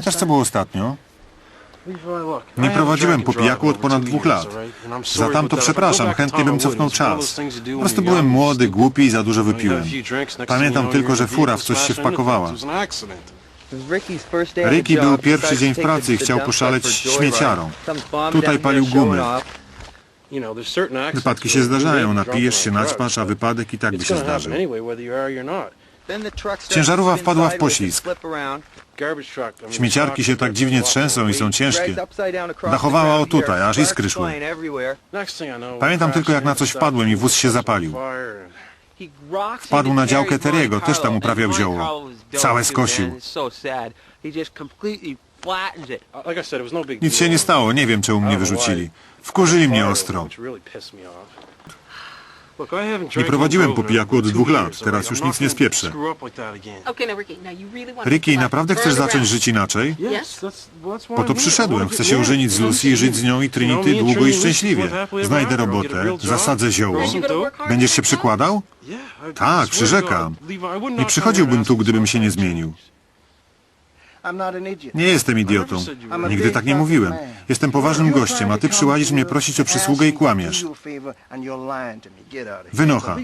Pamiętasz, co było ostatnio? Nie prowadziłem po pijaku od ponad dwóch lat. Za tamto przepraszam, chętnie bym cofnął czas. Po prostu byłem młody, głupi i za dużo wypiłem. Pamiętam tylko, że fura w coś się wpakowała. Ricky był pierwszy dzień w pracy i chciał poszaleć śmieciarą. Tutaj palił gumy. Wypadki się zdarzają, napijesz się, naćpasz, a wypadek i tak by się zdarzył. Ciężarówka wpadła w poślizg. Śmieciarki się tak dziwnie trzęsą i są ciężkie. Dachowała o tutaj, aż iskry szły. Pamiętam tylko jak na coś wpadłem i wóz się zapalił. Wpadł na działkę Teriego, też tam uprawiał zioło. Całe skosił. Nic się nie stało, nie wiem czemu mnie wyrzucili. Wkurzyli mnie ostro. Nie prowadziłem po pijaku od dwóch lat, teraz już nic nie spieprzę. Ricky, naprawdę chcesz zacząć żyć inaczej? Po to przyszedłem. Chcę się ożenić z Lucy i żyć z nią i Trinity długo i szczęśliwie. Znajdę robotę, zasadzę zioło. Będziesz się przykładał? Tak, przyrzekam. Nie przychodziłbym tu, gdybym się nie zmienił. Nie jestem idiotą. Nigdy tak nie mówiłem. Jestem poważnym gościem, a ty przyłazisz mnie prosić o przysługę i kłamiesz. Wynocha.